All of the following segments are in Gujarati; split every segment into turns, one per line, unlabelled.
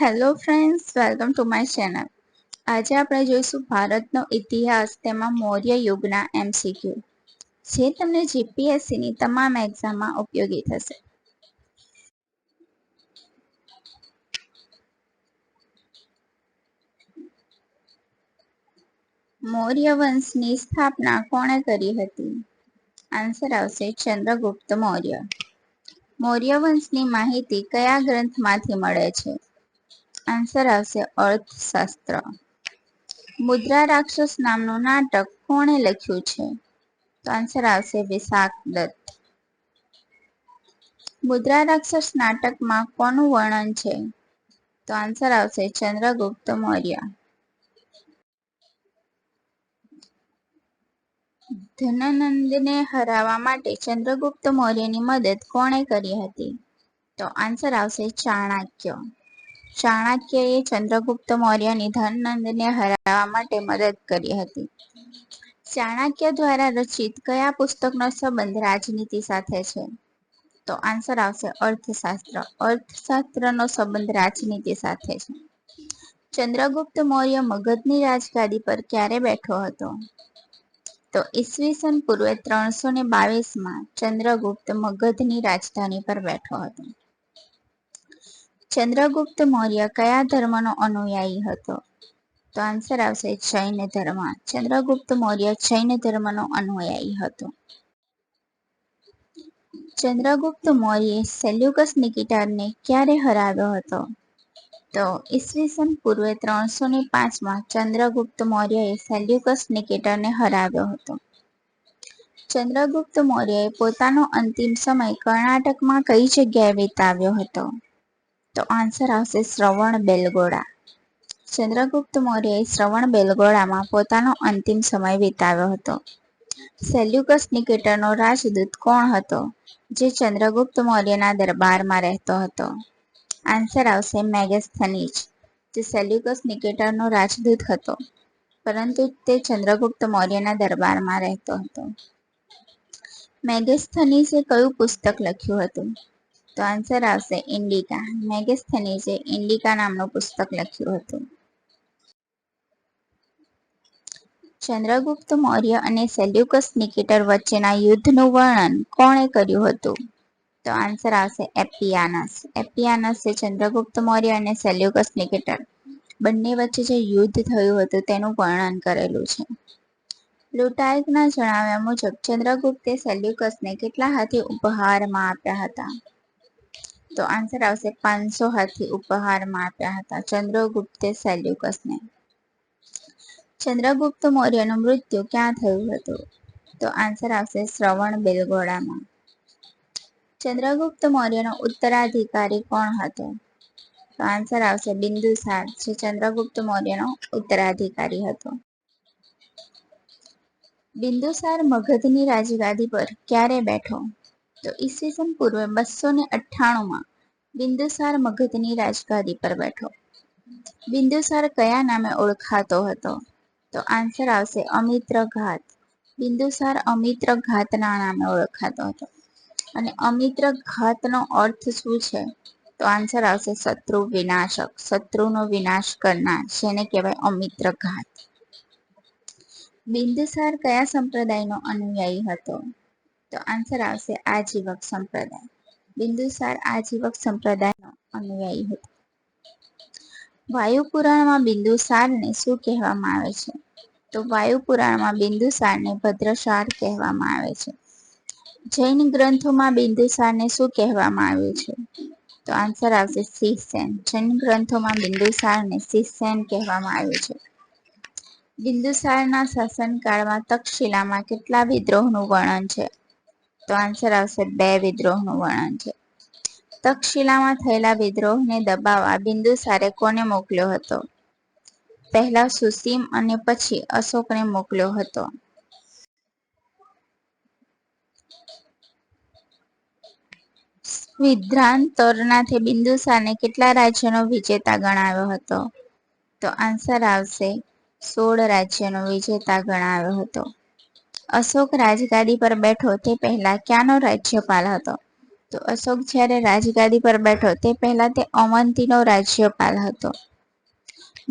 Hello friends welcome to my channel આજે આપણે જોઈશું ભારતનો ઇતિહાસ, તેમાં મૌર્ય યુગના એમસીક્યુ જે તમને જીપીએસસીની તમામ એક્ઝામમાં ઉપયોગી થશે. મૌર્ય વંશની સ્થાપના કોણે કરી હતી? આન્સર આવશે ચંદ્રગુપ્ત મૌર્ય. મૌર્ય વંશની માહિતી કયા ગ્રંથમાંથી મળે છે? આન્સર આવશે અર્થશાસ્ત્ર. મુદ્રા રાક્ષસ નામનું નાટક કોણે લખ્યું છે? તો આન્સર આવશે વિશાખ દત્ત. મુદ્રા રાક્ષસ નાટકમાં કોનું વર્ણન છે? તો આન્સર આવશે ચંદ્રગુપ્ત મૌર્ય. ધનનંદને હરાવવા માટે ચંદ્રગુપ્ત મૌર્યની મદદ કોણે કરી હતી? તો આન્સર આવશે ચાણક્ય. ચાણક્યએ ચંદ્રગુપ્ત મૌર્યની ધનનંદને હરાવવા માટે મદદ કરી હતી. ચાણક્ય દ્વારા રચિત કયા પુસ્તકનો સંબંધ રાજનીતિ સાથે છે? તો આન્સર આવશે અર્થશાસ્ત્ર. અર્થશાસ્ત્રનો સંબંધ રાજનીતિ સાથે છે. ચંદ્રગુપ્ત મૌર્ય મગધની રાજગાદી પર ક્યારે બેઠો હતો? તો ઈસવીસન પૂર્વે ત્રણસો ને બાવીસમાં ચંદ્રગુપ્ત મગધની રાજધાની પર બેઠો હતો. ચંદ્રગુપ્ત મૌર્ય કયા ધર્મનો અનુયાયી હતો? તો આન્સર આવશે જૈન ધર્મ ચંદ્રગુપ્ત મૌર્ય જૈન ધર્મનો અનુયાયી હતો. ચંદ્રગુપ્ત મૌર્યે સેલ્યુકસ નિકિટારને ક્યારે હરાવ્યો હતો? તો ઈસવીસન પૂર્વે ત્રણસો ને પાંચમાં ચંદ્રગુપ્ત મૌર્યએ સેલ્યુકસ નિકેટરને હરાવ્યો હતો. ચંદ્રગુપ્ત મૌર્યએ પોતાનો અંતિમ સમય કર્ણાટકમાં કઈ જગ્યાએ વિતાવ્યો હતો? તો આન્સર આવશે શ્રવણ બેલગોડા. ચંદ્રગુપ્ત મૌર્યએ શ્રવણ બેલગોડામાં પોતાનો અંતિમ સમય વિતાવ્યો હતો. સેલ્યુકસ નિકેટરનો રાજદૂત કોણ હતો? જે ચંદ્રગુપ્ત મૌર્યના દરબારમાં રહેતો હતો. આન્સર આવશે મેગેસ્થનીજ જે સેલ્યુકસ નિકેટરનો રાજદૂત હતો, પરંતુ તે ચંદ્રગુપ્ત મૌર્યના દરબારમાં રહેતો હતો. મેગેસ્થનીસે કયું પુસ્તક લખ્યું હતું? તો આન્સર આવશે ઇન્ડિકા મેગેસ્થનીસે ઇન્ડિકા નામનું પુસ્તક લખ્યું હતું. ચંદ્રગુપ્ત મૌર્ય અને સેલ્યુકસ નિકેટર વચ્ચેના યુદ્ધનું વર્ણન કોણે કર્યું હતું? તો આન્સર આવશે એપિયાનસ. એપિયાનસે ચંદ્રગુપ્ત મૌર્ય અને સેલ્યુકસ નિકેટર. બંને વચ્ચે જે યુદ્ધ થયું હતું તેનું વર્ણન કરેલું છે. લુટાયકના જણાવ્યા મુજબ ચંદ્રગુપ્તે સેલ્યુકસને કેટલા હાથી ઉપહારમાં આપ્યા હતા? તો આન્સર આવશે પાંચસો હાથી ઉપહારમાં આપ્યા હતા. ચંદ્રગુપ્તે સેલ્યુકસને ચંદ્રગુપ્ત મૌર્યનું મૃત્યુ ક્યાં થયું હતું? તો આન્સર આવશે શ્રવણ બેલગોળામાં ચંદ્રગુપ્ત મૌર્યનો ઉત્તરાધિકારી કોણ હતો? તો આન્સર આવશે બિંદુસાર. જે ચંદ્રગુપ્ત મૌર્યનો ઉત્તરાધિકારી હતો. બિંદુસાર મગધની રાજગાદી પર ક્યારે બેઠો? તો ઈસવીસન પૂર્વે બસો ને અઠ્ઠાણુંમાં બિંદુસાર મગધની રાજગાદી પર બેઠો. બિંદુસાર કયા નામે ઓળખાતો હતો? તો આન્સર આવશે અમિત્ર ઘાત બિંદુસાર અમિત્ર ઘાતના નામે ઓળખાતો હતો. અને અમિત્ર ઘાતનો અર્થ શું છે? તો આન્સર આવશે શત્રુ વિનાશક. શત્રુનો વિનાશ કરનાર, જેને કહેવાય અમિત્ર ઘાત બિંદુસાર કયા સંપ્રદાયનો અનુયાયી હતો? તો આન્સર આવશે આજીવક સંપ્રદાય. બિંદુસાર આજીવક સંપ્રદાયનો અનુયાયી હતો. વાયુ પુરાણમાં બિંદુસારને શું કહેવામાં આવે છે? તો વાયુ પુરાણમાં બિંદુસારને ભદ્રસાર કહેવામાં આવે છે. જૈન ગ્રંથોમાં બિંદુસારને શું કહેવામાં આવ્યું છે? તો આન્સર આવશે સિહસેન જૈન ગ્રંથોમાં બિંદુસારને સિહસેન કહેવામાં આવ્યું છે. બિંદુસારના શાસનકાળમાં તક્ષશિલામાં કેટલા વિદ્રોહનું વર્ણન છે? તો આન્સર આવશે બે વિદ્રોહનું વર્ણન છે. તક્ષશિલામાં થયેલા વિદ્રોહને દબાવવા બિંદુસારે કોને મોકલ્યો હતો? પહેલા સુસીમ અને પછી અશોકને મોકલ્યો હતો. વિદ્રાંતરનાથે બિંદુસારને કેટલા રાજ્યનો વિજેતા ગણાવ્યો હતો? તો આન્સર આવશે સોળ રાજ્યનો વિજેતા ગણાવ્યો હતો. અશોક રાજગાદી પર બેઠો તે પહેલા ક્યાંનો રાજ્યપાલ હતો? તો અશોક જ્યારે રાજગાદી પર બેઠો તે પહેલા તે અવંતીનો રાજ્યપાલ હતો.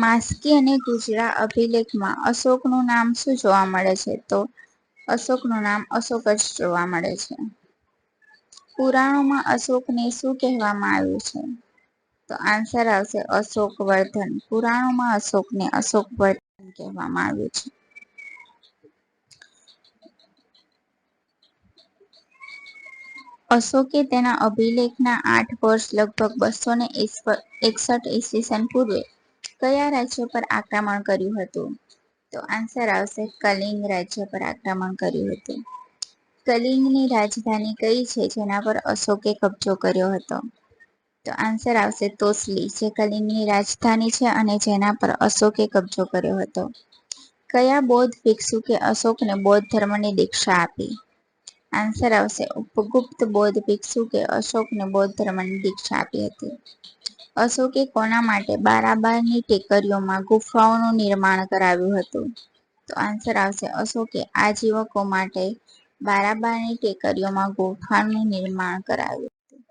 માસ્કી અને ગુજરા અભિલેખમાં અશોકનું નામ શું જોવા મળે છે? તો અશોકનું નામ અશોક જ જોવા મળે છે. પુરાણોમાં અશોકને શું કહેવામાં આવ્યું છે? તો આન્સર આવશે અશોકવર્ધન. પુરાણોમાં અશોકને અશોકવર્ધન કહેવામાં આવ્યું છે. અશોકે તેના અભિલેખના આઠ વર્ષ લગભગ બસો ને એકસઠ ઈસવીસન પૂર્વે કયા રાજ્ય પર આક્રમણ કર્યું હતું? તો આન્સર આવશે કલિંગ રાજ્ય પર આક્રમણ કર્યું હતું. કલિંગની રાજધાની કઈ છે જેના પર અશોકે કબજો કર્યો હતો? તો આન્સર આવશે તોસલી, જે કલિંગની રાજધાની છે અને જેના પર અશોકે કબજો કર્યો હતો. કયા બૌદ્ધ ભિક્ષુકે અશોકને બૌદ્ધ ધર્મની દીક્ષા આપી? આન્સર આવશે. ઉપગુપ્ત બૌદ્ધ ભિક્ષુકે અશોકને બૌદ્ધ ધર્મની દીક્ષા આપી હતી. અશોકે કોના માટે બારાબારની ટેકરીઓમાં ગુફાઓનું નિર્માણ કરાવ્યું હતું? તો આન્સર આવશે, અશોકે આજીવકો માટે બારાબારની ટેકરીઓમાં ગુફાનું નિર્માણ કરાવ્યું હતું.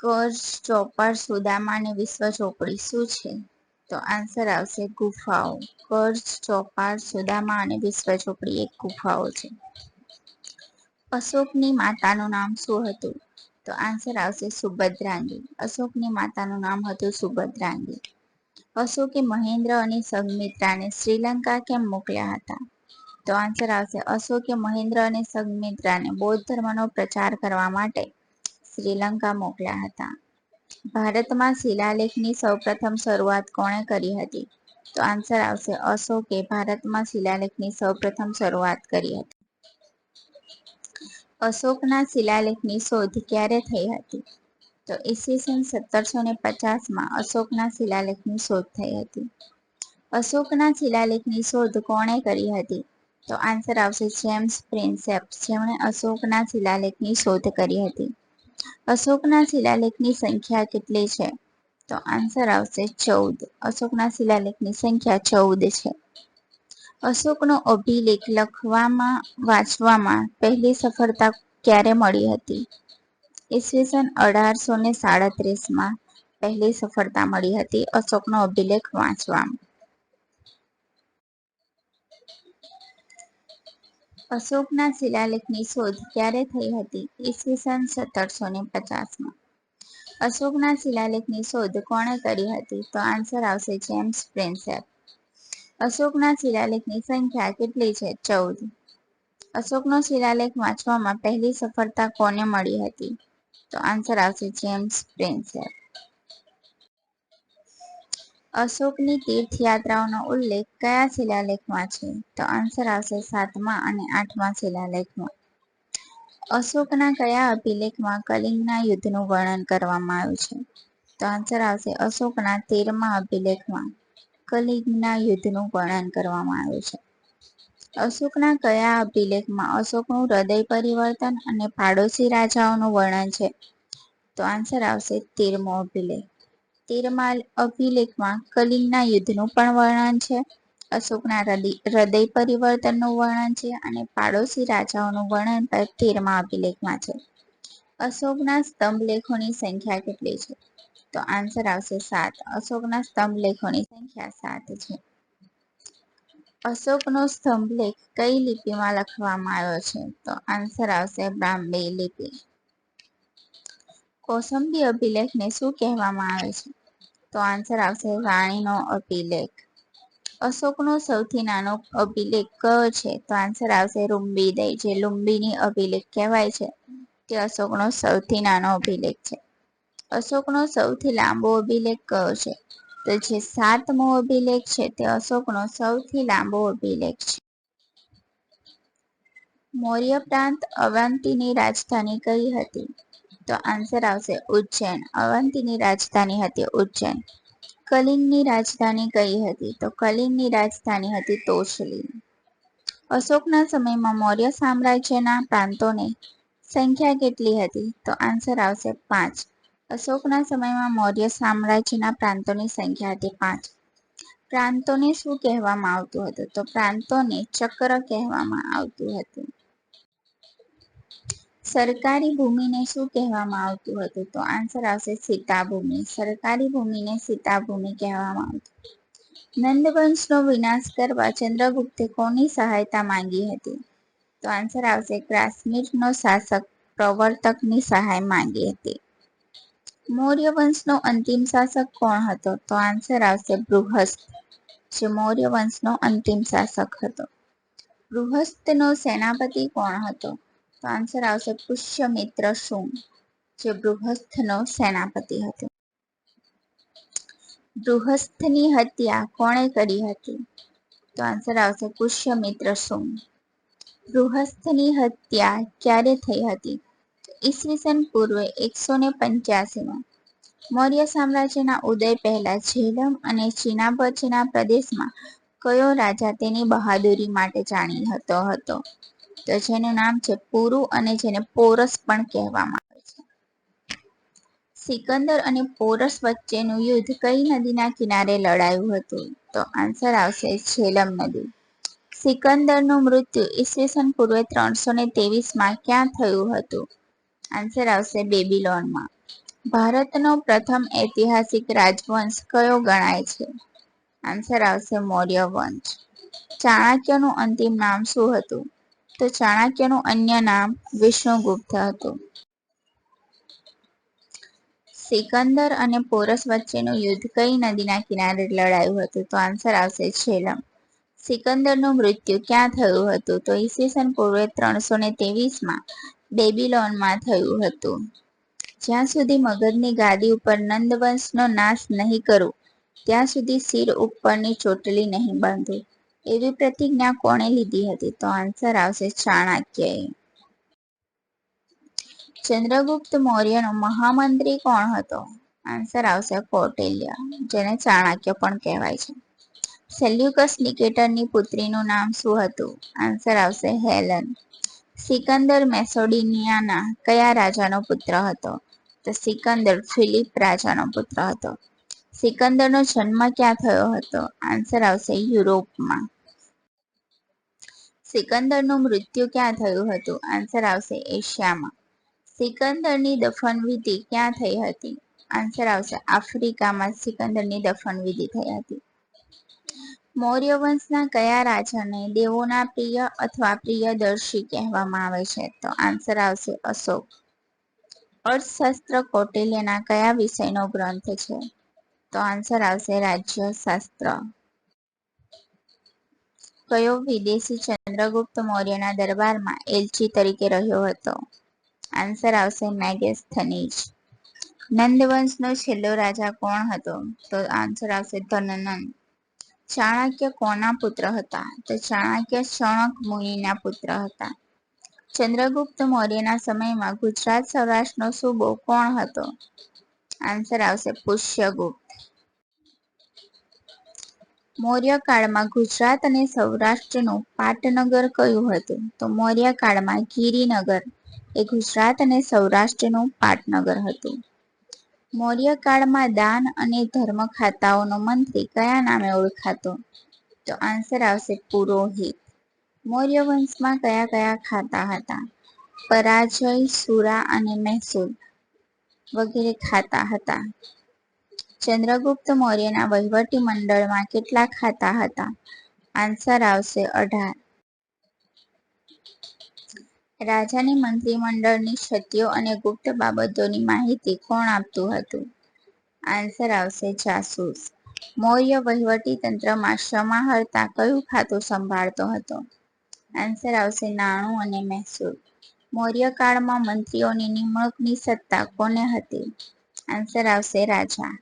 કર્જ ચોપાર સુદામા અને વિશ્વ ચોપડી શું છે? તો આન્સર આવશે ગુફાઓ. કર્જ ચોપાર સુદામા અને વિશ્વ ચોપડી એક ગુફાઓ છે. અશોકની માતાનું નામ શું હતું? તો આન્સર આવશે સુભદ્રાંગી. અશોકની માતાનું નામ હતું સુભદ્રાંગી. અશોકે મહેન્દ્ર અને સંગમિત્રાને શ્રીલંકા કેમ મોકલ્યા હતા? તો આન્સર આવશે અશોકે મહેન્દ્ર અને સંગમિત્રાને બૌદ્ધ ધર્મનો પ્રચાર કરવા માટે શ્રીલંકા મોકલ્યા હતા. ભારતમાં શિલાલેખની સૌપ્રથમ શરૂઆત કોણે કરી હતી? તો આન્સર આવશે અશોકે ભારતમાં શિલાલેખની સૌપ્રથમ શરૂઆત કરી હતી. અશોકના શિલાલેખની શોધ ક્યારે થઈ હતી? તો ઈસવીસન સત્તરસો ને પચાસમાં અશોકના શિલાલેખની શોધ થઈ હતી. અશોકના શિલાલેખની શોધ કોણે કરી હતી? તો આન્સર આવશે જેમ્સ પ્રિન્સેપ, જેમણે અશોકના શિલાલેખની શોધ કરી હતી. અશોકના શિલાલેખની સંખ્યા કેટલી છે? તો આન્સર આવશે ચૌદ. અશોકના શિલાલેખની સંખ્યા ચૌદ છે. અશોકનો અભિલેખ લખવામાં, વાંચવામાં પહેલી સફળતા ક્યારે મળી હતી? ઈસવીસન અઢારસો ને સાડત્રીસમાં પહેલી સફળતા મળી હતી અશોકનો અભિલેખ વાંચવામાં. અશોકના શિલાલેખની શોધ ક્યારે થઈ હતી? ઈસવીસન સત્તરસો ને પચાસમાં. અશોકના શિલાલેખની શોધ કોણે કરી હતી? તો આન્સર આવશે જેમ્સ પ્રિન્સેપ અશોકના શિલાલેખની સંખ્યા કેટલી છે? ચૌદ. અશોકનો શિલાલેખ વાંચવામાં પહેલી સફળતા કોને મળી હતી? તો આન્સર આવશે જેમ્સ પ્રિન્સેપ અશોકની તીર્થયાત્રાઓનો ઉલ્લેખ કયા શિલાલેખમાં છે? તો આન્સર આવશે સાતમા અને આઠમા શિલાલેખમાં અશોકના કયા અભિલેખમાં કલિંગના યુદ્ધનું વર્ણન કરવામાં આવ્યું છે? તો આન્સર આવશે અશોકના તેરમા અભિલેખમાં. કલિંગના યુદ્ધનું વર્ણન કરવામાં આવ્યું છે. અશોકના કયા અભિલેખમાં અશોકનું હૃદય પરિવર્તન અને પાડોશી રાજાઓનું વર્ણન છે? તો આન્સર આવશે તેરમો અભિલેખ. તેરમા અભિલેખમાં કલિંગના યુદ્ધનું પણ વર્ણન છે, અશોકના હૃદય પરિવર્તનનું વર્ણન છે અને પાડોશી રાજાઓનું વર્ણન પણ તેરમા અભિલેખમાં છે. અશોકના સ્તંભ લેખોની સંખ્યા કેટલી છે? તો આન્સર આવશે સાત. અશોકના સ્તંભ લેખોની સંખ્યા સાત છે. અશોકનો સ્તંભલેખ કઈ લિપિમાં લખવામાં આવ્યો છે? તો આન્સર આવશે બ્રાહ્મી લિપિ. કોસંબી અભિલેખને શું કહેવામાં આવે છે? તો આન્સર આવશે રાણીનો અભિલેખ. અશોકનો સૌથી નાનો અભિલેખ કયો છે. તો આન્સર આવશે રૂંબી દય જે લુંબીની અભિલેખ કહેવાય છે, તે અશોકનો સૌથી નાનો અભિલેખ છે. અશોકનો સૌથી લાંબો અભિલેખ કયો છે? તો જે સાતમો અભિલેખ છે તે અશોકનો સૌથી લાંબો અભિલેખ છે. મૌર્ય પ્રાંત અવંતીની રાજધાની કઈ હતી? તો આન્સર આવશે ઉજ્જૈન. અવંતીની રાજધાની હતી ઉજ્જૈન. કલિંગની રાજધાની કઈ હતી? તો કલિંગની રાજધાની હતી તોશલી અશોકના સમયમાં મૌર્ય સામ્રાજ્યના પ્રાંતોની સંખ્યા કેટલી હતી? તો આન્સર આવશે પાંચ. અશોકના સમયમાં મૌર્ય સામ્રાજ્યના પ્રાંતોની સંખ્યા હતી પાંચ. પ્રાંતોને શું કહેવામાં આવતું હતું? તો પ્રાંતોને ચક્ર કહેવામાં આવતું હતું. સરકારી ભૂમિને શું કહેવામાં આવતું હતું? તો આન્સર આવશે સીતાભૂમિ. સરકારી ભૂમિને સીતાભૂમિ કહેવામાં આવતું. નંદવંશનો વિનાશ કરવા ચંદ્રગુપ્તે કોની સહાયતા માંગી હતી? તો આન્સર આવશે કાશ્મીરનો શાસક પ્રવર્તકની સહાય માંગી હતી. મૌર્ય વંશનો અંતિમ શાસક કોણ હતો? તો આન્સર આવશે બૃહસ્થ. જે મૌર્ય વંશનો અંતિમ શાસક હતો. બૃહસ્થનો સેનાપતિ કોણ હતો? તો આન્સર આવશે પુષ્યમિત્ર શુંગ જે બૃહસ્થનો સેનાપતિ હતો. બૃહસ્થની હત્યા કોણે કરી હતી? તો આન્સર આવશે પુષ્યમિત્ર શુંગ બૃહસ્થની હત્યા ક્યારે થઈ હતી? ઈસવીસન પૂર્વે એકસો ને પંચ્યાસીમાં મૌર્ય સામ્રાજ્યના ઉદય પહેલા ઝેલમ અને ચીના વચ્ચેના પ્રદેશમાં કયો રાજા તેની બહાદુરી માટે જાણીતો હતો તો જેનું નામ છે પુરુ અને જેને પોરસ પણ કહેવામાં આવે છે. સિકંદર અને પોરસ વચ્ચેનું યુદ્ધ કઈ નદીના કિનારે લડાયું હતું? તો આન્સર આવશે ઝેલમ નદી. સિકંદરનું મૃત્યુ ઈસવીસન પૂર્વે ત્રણસો ને ત્રેવીસમાં ક્યાં થયું હતું? આન્સર આવશે બેબીલોનમાં. ભારતનો પ્રથમ ઐતિહાસિક રાજવંશ કયો ગણાય છે? આન્સર આવશે મૌર્ય વંશ ચાણક્યનું અંતિમ નામ શું હતું? તો ચાણક્યનું અન્ય નામ વિષ્ણુગુપ્ત હતું. સિકંદર અને પોરસ વચ્ચેનું યુદ્ધ કઈ નદીના કિનારે લડાયું હતું? તો આન્સર આવશે ઝેલમ સિકંદરનું મૃત્યુ ક્યાં થયું હતું? તો ઈસવીસન પૂર્વે ત્રણસો ને ત્રેવીસમાં બેબીલોનમાં થયું હતું. જ્યાં સુધી મગજની ગાદી ઉપર નંદવંશનો નાશ નહીં કરું, ત્યાં સુધી શિર ઉપરની ચોટલી નહીં બાંધું. એવી પ્રતિજ્ઞા કોણે લીધી હતી? તો આન્સર આવશે ચાણક્યએ. ચંદ્રગુપ્ત મૌર્યનો મહામંત્રી કોણ હતો? આન્સર આવશે કૌટિલ્ય, જેને ચાણક્ય પણ કહેવાય છે. સેલ્યુકસ નિકેટરની પુત્રીનું નામ શું હતું? આન્સર આવશે હેલન. સિકંદર મેસોડિનિયાના કયા રાજાનો પુત્ર હતો? તો સિકંદર ફિલિપ રાજાનો પુત્ર હતો. સિકંદરનો જન્મ ક્યાં થયો હતો? આન્સર આવશે યુરોપમાં. સિકંદરનું મૃત્યુ ક્યાં થયું હતું? આન્સર આવશે એશિયામાં. સિકંદરની દફનવિધિ ક્યાં થઈ હતી? આન્સર આવશે આફ્રિકામાં સિકંદરની દફનવિધિ થઈ હતી. મૌર્ય વંશના કયા રાજાને દેવોના પ્રિય અથવા પ્રિયદર્શી કહેવામાં આવે છે? તો આન્સર આવશે અશોક. અર્થશાસ્ત્ર કૌટિલ્યના કયા વિષયનો ગ્રંથ છે? તો આન્સર આવશે રાજ્યશાસ્ત્ર. કયો વિદેશી ચંદ્રગુપ્ત મૌર્યના દરબારમાં એલચી તરીકે રહ્યો હતો? આન્સર આવશે મેગેસ્થનીજ નંદવંશનો છેલ્લો રાજા કોણ હતો? તો આન્સર આવશે ધનનંદ. ચાણક્ય કોના પુત્ર હતા? તો ચાણક્ય ચણક મુનિના પુત્ર હતા. ચંદ્રગુપ્ત મૌર્યના સમયમાં ગુજરાત સૌરાષ્ટ્રનો સૂબો કોણ હતો? આન્સર આવશે પુષ્યગુપ્ત. મૌર્ય કાળમાં ગુજરાત અને સૌરાષ્ટ્રનું પાટનગર કયું હતું? તો મૌર્ય કાળમાં ગિરિનગર એ ગુજરાત અને સૌરાષ્ટ્રનું પાટનગર હતું. મૌર્ય કાળમાં દાન અને ધર્મ ખાતાઓનો મંત્રી કયા નામે ઓળખાતો? તો આન્સર આવશે પુરોહિત. મૌર્ય વંશમાં કયા કયા ખાતા હતા? પરાજય, સુરા અને મહેસૂલ વગેરે ખાતા હતા. ચંદ્રગુપ્ત મૌર્યના વહીવટી મંડળમાં કેટલા ખાતા હતા? આન્સર આવશે અઢાર. રાજાની મંત્રીમંડળની ક્ષતિઓ અને ગુપ્ત બાબતોની માહિતી કોણ આપતું હતું? આન્સર આવશે જાસૂસ. મૌર્ય વહીવટી તંત્રમાં સમાહર્તા કયું ખાતું સંભાળતો હતો? આન્સર આવશે નાણું અને મહેસૂલ. મૌર્ય કાળમાં મંત્રીઓની નિમણૂકની સત્તા કોને હતી? આન્સર આવશે રાજા.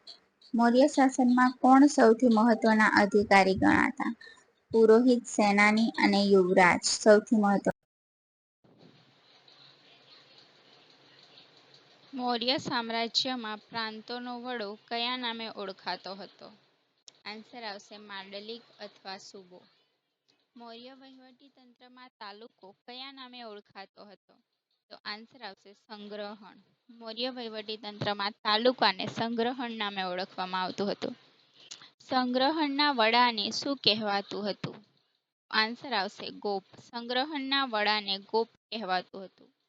મૌર્ય શાસનમાં કોણ સૌથી મહત્વના અધિકારી ગણાતા? પુરોહિત, સેનાની અને યુવરાજ સૌથી મહત્વ
મૌર્ય સામ્રાજ્યમાં પ્રાંતોનો વડો કયા નામે ઓળખાતો હતો? આન્સર આવશે માંડલિક અથવા સુબો. મૌર્ય વહીવટીતંત્રમાં તાલુકો કયા નામે ઓળખાતો હતો? તો આન્સર આવશે સંગ્રહણ. મૌર્ય વહીવટીતંત્રમાં તાલુકાને સંગ્રહણ નામે ઓળખવામાં આવતું હતું. સંગ્રહણના વડાને શું કહેવાતું હતું? આન્સર આવશે ગોપ. સંગ્રહણના વડાને ગોપ કહેવાતું હતું.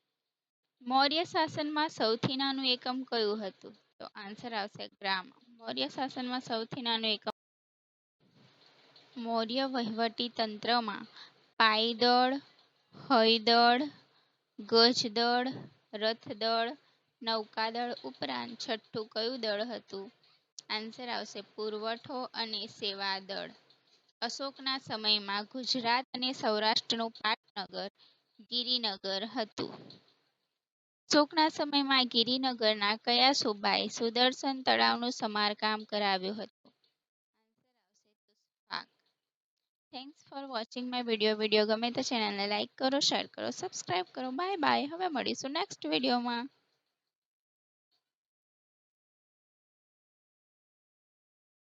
મૌર્ય શાસનમાં સૌથી નાનું એકમ કયું હતું? તો આન્સર આવશે ગ્રામ. મૌર્ય શાસનમાં સૌથી નાનું એકમ મૌર્ય વહીવટી તંત્રમાં પાયદળ, હયદળ, ગજદળ, રથદળ, નૌકાદળ ઉપરાંત છઠ્ઠું કયું દળ હતું? આન્સર આવશે પુરવઠો અને સેવા દળ અશોકના સમયમાં ગુજરાત અને સૌરાષ્ટ્રનું પાટનગર, ગિરિનગર હતું. અશોકના સમયમાં ગિરિનગરના કયા સુબાએ સુદર્શન તળાવનું સમારકામ કરાવ્યું હતું? Thanks for watching my video video ગમે તો ચેનલને લાઇક કરો શેર કરો સબસ્ક્રાઈબ કરો. બાય બાય હવે મળીશું નેક્સ્ટ વિડીયોમાં